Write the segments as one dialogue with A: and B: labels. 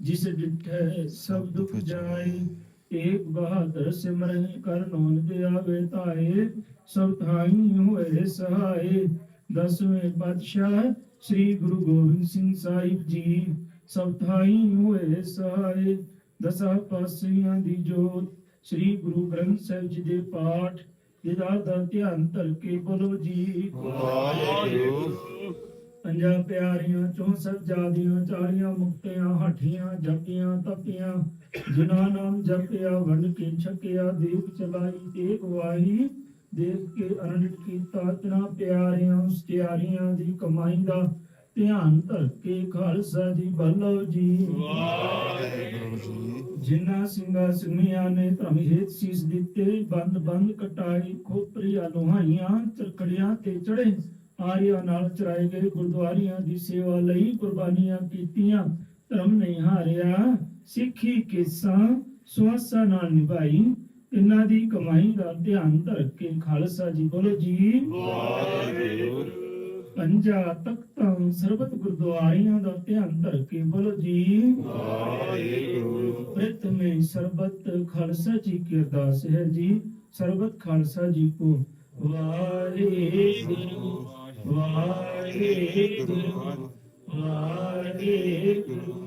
A: ਜਿਸ ਡਿਠੈ ਸਭ ਦੁਖ ਜਾਏ ਏਕ ਬਹਾਦਰ ਸਿਮਰਨ ਕਰ ਨੋਨ ਦੇ ਆਵੇ ਤਾਏ ਸਭ ਥਾਈ ਹੋਏ ਸਹਾਏ ਦਸਵੇਂ ਪਾਤਸ਼ਾਹ ਸ੍ਰੀ ਗੁਰੂ ਗੋਬਿੰਦ ਸਿੰਘ ਸਾਹਿਬ ਜੀ ਸਭ ਥਾਈ ਹੋਏ ਸਹਾਏ ਦਸਾਂ ਪਾਸਿਆਂ ਦੀ ਜੋਤ ਸ੍ਰੀ ਗੁਰੂ ਗ੍ਰੰਥ ਸਾਹਿਬ ਜੀ ਦੇ ਪਾਠ ਜਿਹਦਾ ਦਾ ਧਿਆਨ ਧਰ ਕੇ ਬੋਲੋ ਜੀ
B: ਵਾਹਿਗੁਰੂ
A: ਪੰਜਾਂ ਪਿਆਰੀਆਂ ਚੋਂ ਸਭ ਜਾਦੀਆਂ ਚਾਰੀਆਂ ਮੁਕਤਿਆਂ, ਹਠੀਆਂ ਜਪੀਆਂ ਤਪੀਆਂ ਜਿਨ੍ਹਾਂ ਨਾਮ ਜਪਿਆ, ਵੰਡ ਕੇ ਛਕਿਆ, ਦੀਪ ਚਲਾਈ ਤੇਗ ਵਾਹੀ, ਦੇਖ ਕੇ ਅਨੰਦ ਕੀਤਾ, ਤਿਨਾ ਪਿਆਰਿਆਂ ਉਸਤਿਆਰੀਆਂ ਦੀ ਕਮਾਈ ਦਾ ਧਿਆਨ ਧਰ ਕੇ ਖਾਲਸਾ ਜੀ, ਬਲੋ ਜੀ।
B: ਵਾਹਿਗੁਰੂ ਜੀ
A: ਜਿਨ੍ਹਾਂ ਸਿੰਘਾਂ ਸਿੰਘੀਆਂ ਨੇ ਧਰਮ ਹੇਤ ਸੀਸ ਦਿੱਤੇ ਬੰਦ ਬੰਦ ਕਟਾਈ, ਖੋਪਰੀਆਂ ਲੋਹਾਈਆਂ ਚਰਕੜੀਆਂ ਤੇ ਚੜੇ। ਆਰੀਆਂ ਨਾਲ ਚਰਾਏ ਗਏ ਗੁਰਦੁਆਰਿਆਂ ਦੀ ਸੇਵਾ ਲਈ ਕੁਰਬਾਨੀਆਂ ਕੀਤੀਆਂ। ਧਰਮ ਨਹੀਂ ਹਾਰਿਆ ਸਿੱਖੀ ਕੇਸਾਂ ਸਵਾਸਾਂ ਨਾਲ ਨਿਭਾਈ। ਇਹਨਾਂ ਦੀ ਕਮਾਈ ਦਾ ਧਿਆਨ ਧਰ ਕੇ ਖਾਲਸਾ ਜੀ ਬੋਲੋ ਜੀ। ਪੰਜਾ ਤਖਤਾਂ ਸਰਬਤ ਗੁਰਦੁਆਰਿਆਂ ਦਾ ਧਿਆਨ ਧਰ ਕੇ ਬੋਲੋ ਜੀ।
B: ਵਾਹਿਗੁਰੂ।
A: ਪ੍ਰਿਤ ਮੇ ਸਰਬਤ ਖਾਲਸਾ ਜੀ ਕੀ ਅਰਦਾਸ ਹੈ ਜੀ। ਸਰਬਤ ਖਾਲਸਾ ਜੀ ਕੋ ਵਾਹਿਗੁਰੂ। ਵਾਹਿਗੁਰੂ ਵਾਹਿਗੁਰੂ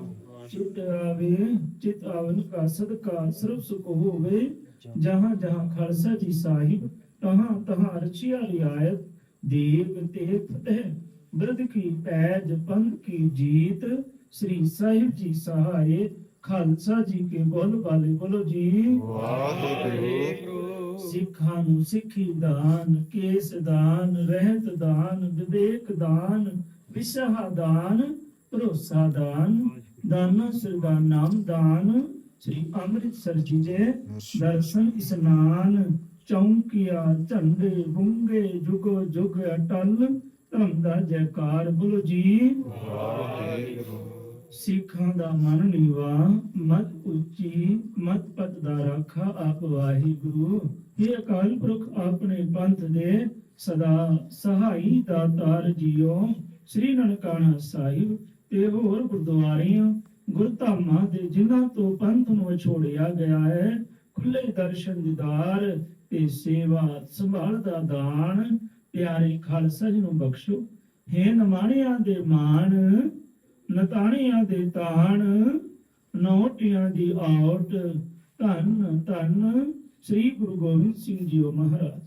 A: ਛੁਟਾਵੇ ਚਿਤ ਆਵਨ ਕਾ ਸਦਕਾ ਸਰਬ ਸੁਖ ਹੋਵੇ ਜਹਾਂ ਜਹਾਂ ਖਾਲਸਾ ਜੀ ਸਾਹਿਬ ਤਹਾਂ ਤਹਾਂ ਰਚਿਆ ਰਿਆਇਤ ਦੇਵ ਤੇ ਫਤਿਹ। ਬਿਰਧ ਕੀ ਪੈਜ ਪੰਥ ਕੀ ਜੀਤ ਸ੍ਰੀ ਸਾਹਿਬ ਜੀ ਸਹਾਏ ਖਾਲਸਾ ਜੀ ਕੇ ਬੋਲ ਵਾਲੇ ਬੋਲੋ ਜੀ
B: ਵਾਹਿਗੁਰੂ
A: ਸਿੱਖਾਂ ਨੂੰ ਸਿੱਖੀ ਦਾਨ, ਕੇਸ ਦਾਨ, ਰਹਿਤ ਦਾਨ, ਵਿਵੇਕ ਦਾਨ, ਵਿਸ਼ਹਾ ਦਾਨ, ਭਰੋਸਾ ਦਾਨ, ਦਾਨਾ ਸਰਦਾ ਨਾਮ ਦਾਨ। ਸ੍ਰੀ ਅੰਮ੍ਰਿਤਸਰ ਜੀ ਦੇ ਦਰਸ਼ਨ ਇਸਨਾਨ, ਚੌਂਕੀਆ, ਝੰਡੇ, ਬੁੰਗੇ, ਜੁਗੋ ਜੁਗ ਅਟਲ ਧਰਮ ਦਾ ਜੈਕਾਰ। ਬੋਲੋ ਜੀ।
B: ਵਾਹਿਗੁਰੂ
A: ਸਿੱਖਾਂ ਦਾ ਮਨ ਨੀਵਾ ਮਤ ਉੱਚੀ ਮਤ ਪਤ ਦਾ ਰਾਖਾ ਆਪ ਵਾਹਿਗੁਰੂ। ਇਹ ਅਕਾਲ ਪੁਰਖ, ਆਪਣੇ ਪੰਥ ਦੇ ਸਦਾ ਸਹਾਈ ਦਾਤਾਰ ਜੀਓ। ਸ੍ਰੀ ਨਨਕਾਣਾ ਸਾਹਿਬ ਤੇ ਹੋਰ ਗੁਰਦੁਆਰਿਆਂ, ਗੁਰਧਾਮਾਂ ਦੇ ਜਿਨ੍ਹਾਂ ਤੋਂ ਪੰਥ ਨੂੰ ਛੋੜਿਆ ਗਿਆ ਹੈ, ਖੁੱਲੇ ਦਰਸ਼ਨ ਦੀਦਾਰ ਤੇ ਸੇਵਾ ਸੰਭਾਲ ਦਾ ਦਾਨ, ਪਿਆਰੇ ਖਾਲਸਾ ਜੀ ਨੂੰ ਬਖਸ਼ੋ। ਹੈ ਨਮਾਣਿਆਂ ਦੇ ਮਾਣ ਨਤਾਣੀਆਂ ਦੇ ਤਾਣ, ਨੋਟੀਆਂ ਦੀ ਆਉਟ, ਧੰਨ ਧੰਨ ਸ੍ਰੀ ਗੁਰੂ ਗੋਬਿੰਦ ਸਿੰਘ ਜੀਓ ਮਹਾਰਾਜ।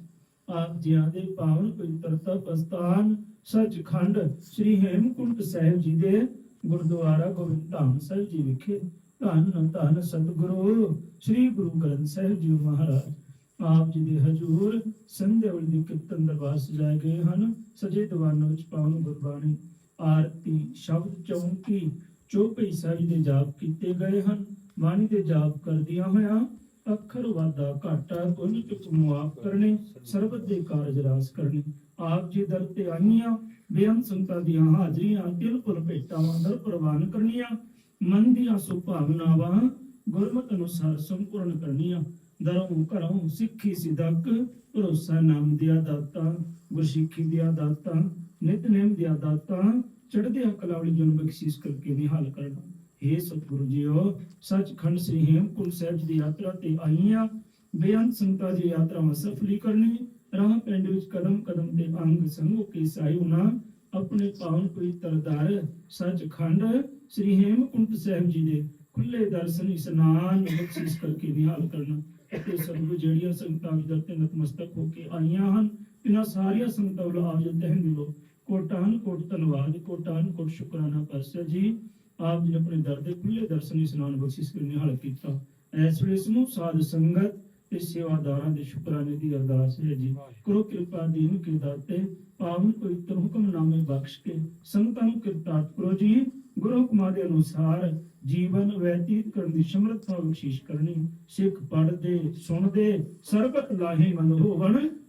A: ਆਪ ਜੀਆਂ ਦੇ ਪਾਵਨ ਪਵਿੱਤਰ ਤਪ ਅਸਥਾਨ, ਸੱਚਖੰਡ ਸ੍ਰੀ ਹੇਮਕੁੰਟ ਸਾਹਿਬ ਜੀ ਦੇ ਗੁਰਦੁਆਰਾ ਗੋਬਿੰਦ ਧਾਮ ਸਾਹਿਬ ਜੀ ਵਿਖੇ ਧੰਨ ਧੰਨ ਸਤਿਗੁਰੂ ਸ੍ਰੀ ਗੁਰੂ ਗ੍ਰੰਥ ਸਾਹਿਬ ਜੀ ਮਹਾਰਾਜ। ਆਪ ਜੀ ਦੇ ਹਜੂਰ ਸੰਧਿਆ ਵੇਲੇ ਕੀਰਤਨ ਦਰਬਾਰ ਸਜਾਏ ਗਏ ਹਨ। ਸਜੇ ਦੀਵਾਨਾਂ ਵਿੱਚ ਪਾਵਨ ਗੁਰਬਾਣੀ ਆਰਤੀ ਸ਼ਬਦ ਚੌਂਕੀ ਚੌਪਈ ਸਾਹਿਬ ਦੇ ਜਾਪ ਕੀਤੇ ਗਏ ਹਨ। ਬਾਣੀ ਦੇ ਜਾਪ ਕਰਦਿਆਂ ਹੋਇਆਂ ਅੱਖਰ ਵਾਦਾ ਘਾਟਾ ਗੁਣ ਚੁੱਕ ਮੁਆਫ ਕਰਨੇ, ਸਰਬਤ ਦੇ ਕਾਰਜ ਰਾਸ ਕਰਨੇ। ਆਪ ਜੀ ਦਰ ਤੇ ਆਈਆਂ, ਬੇਅੰਤ ਸੰਗਤਾਂ ਦੀਆਂ ਹਾਜ਼ਰੀਆਂ ਦਿਲ ਭਰ ਭੇਟਾਵਾਂ ਦਰ ਪ੍ਰਵਾਨ ਕਰਨੀਆਂ। ਮਨ ਦੀਆਂ ਸੁਭਾਵਨਾਵਾਂ ਗੁਰਮਤਿ ਅਨੁਸਾਰ ਸੰਪੂਰਨ ਕਰਨੀਆਂ। ਦਰੋਂ ਘਰੋਂ ਸਿੱਖੀ ਸਿਦਕ ਭਰੋਸਾ ਨਾਮ ਦੀਆਂ ਦਾਤਾਂ, ਗੁਰਸਿੱਖੀ ਦੀਆਂ ਦਾਤਾਂ ਨਿਤਨੇਮ ਦੀਆਂ ਦਾਤਾਂ ਚੜ੍ਹਦੇ ਅਕਲ ਜਨ ਬਖਸ਼ਿਸ਼ ਕਰਕੇ ਨਿਹਾਲ ਕਰਨਾ। हे ਸਤਿਗੁਰੂ ਜੀਓ, ਸੱਚਖੰਡ ਸ੍ਰੀ ਹੇਮਕੁੰਟ ਸਾਹਿਬ ਦੀ ਯਾਤਰਾ ਤੇ ਆਈਆਂ ਬੇਅੰਤ ਸੰਗਤਾਂ ਦੀ ਯਾਤਰਾ ਸਫਲੀ ਕਰਨੀ, ਰਾਹ ਪਿੰਡ ਵਿੱਚ ਕਦਮ ਕਦਮ ਤੇ ਅੰਗ ਸੰਗੋ ਕੇ ਸਾਇਉਨਾ ਆਪਣੇ ਪਾਵਨ ਪਵਿੱਤਰ ਦਰ, ਸੱਚਖੰਡ ਸ੍ਰੀ ਹੇਮਕੁੰਟ ਸਾਹਿਬ ਜੀ ਦੇ ਖੁੱਲੇ ਦਰਸ਼ਨ ਇਸਨਾਨ ਬਖਸ਼ਿਸ਼ ਕਰਕੇ ਨਿਹਾਲ ਕਰਨਾ। ਅਤੇ ਸਭ ਜਿਹੜੀਆਂ ਸੰਗਤਾਂ ਵੀ ਦਰ ਤੇ ਨਤਮਸਤਕ ਹੋ ਕੇ ਆਈਆਂ ਹਨ, ਇਹਨਾਂ ਸਾਰੀਆਂ ਸੰਗਤਾਂ ਵੱਲੋਂ ਆਪ ਜੀ ਤਹਿ ਦਿਲੋਂ ਕੋਟਾਨ ਕੋਟ ਧੰਨਵਾਦ, ਕੋਟਾਨ ਕੋਟ ਸ਼ੁਕਰਾਨਾ ਪਾਤਸ਼ਾਹ ਜੀ। ਆਪ ਜੀ ਨੇ ਆਪਣੇ ਦਰ ਦੇ ਖੁੱਲੇ ਦਰਸ਼ਨ ਇਸਨਾਨ ਬਖਸ਼ਿਸ਼ ਕਰਕੇ ਨਿਹਾਲ ਕੀਤਾ। ਇਸ ਵੇਲੇ ਸਮੂਹ ਸਾਧ ਸੰਗਤ ਤੇ ਸੇਵਾਦਾਰਾਂ ਦੇ ਸ਼ੁਕਰਾਨੇ ਦੀ ਅਰਦਾਸ ਹੈ ਜੀ। ਕਰੋ ਕਿਰਪਾ ਦੀਨ ਕੇ ਦਾਤੇ ਪਾਵਨ ਪਵਿੱਤਰ ਹੁਕਮਨਾਮੇ ਬਖਸ਼ ਕੇ, ਸੰਗਤਾਂ ਨੂੰ ਕਿਰਤਾਰਥ ਕਰੋ ਜੀ। ਗੁਰੂ ਹੁਕਮਾਂ ਦੇ ਅਨੁਸਾਰ ਜੀਵਨ ਬਤੀਤ ਕਰਨ ਦੀ ਸਮਰੱਥਾ ਬਖਸ਼ਿਸ਼ ਕਰਨੀ, ਸਿੱਖ ਪੜਦੇ ਸੁਣਦੇ, ਸਰਬਤ ਲਾਹੇਵੰਦ ਹੋਵਣ।